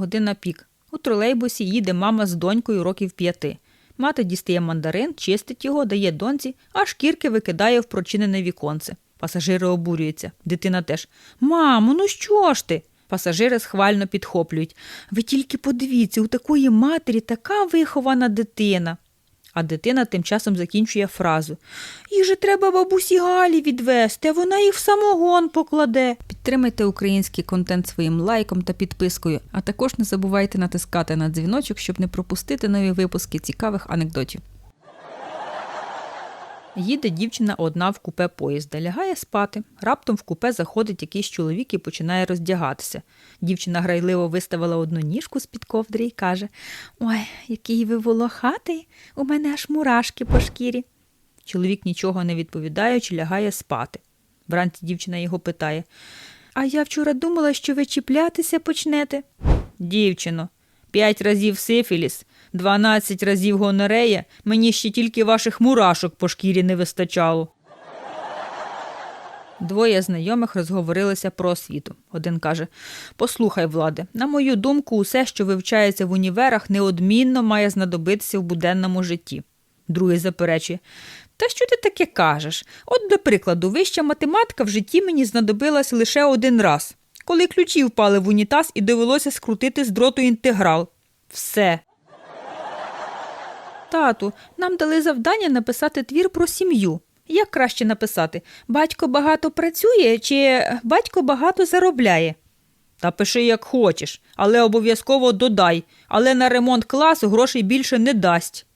Година пік. У тролейбусі їде мама з донькою років п'яти. Мати дістає мандарин, чистить його, дає доньці, а шкірки викидає в прочинене віконце. Пасажири обурюються. Дитина теж. Мамо, ну що ж ти? Пасажири схвально підхоплюють. Ви тільки подивіться, у такої матері така вихована дитина. А дитина тим часом закінчує фразу. Їх же треба бабусі Галі відвести, а вона їх в самогон покладе. Підтримайте український контент своїм лайком та підпискою, а також не забувайте натискати на дзвіночок, щоб не пропустити нові випуски цікавих анекдотів. Їде дівчина одна в купе поїзда, лягає спати. Раптом в купе заходить якийсь чоловік і починає роздягатися. Дівчина грайливо виставила одну ніжку з-під ковдри і каже: Ой, який ви волохатий, у мене аж мурашки по шкірі. Чоловік нічого не відповідаючи, лягає спати. Вранці дівчина його питає: А я вчора думала, що ви чіплятися почнете. Дівчино, п'ять разів сифіліс, дванадцять разів гонорея, мені ще тільки ваших мурашок по шкірі не вистачало. Двоє знайомих розговорилися про освіту. Один каже: Послухай, владе, на мою думку, усе, що вивчається в універах, неодмінно має знадобитися в буденному житті. Другий заперечує: Та що ти таке кажеш? От, до прикладу, вища математика в житті мені знадобилась лише один раз, коли ключі впали в унітаз і довелося скрутити з дроту інтеграл. Все. Тату, нам дали завдання написати твір про сім'ю. Як краще написати? Батько багато працює чи батько багато заробляє? Та пиши як хочеш, але обов'язково додай, але на ремонт класу грошей більше не дасть.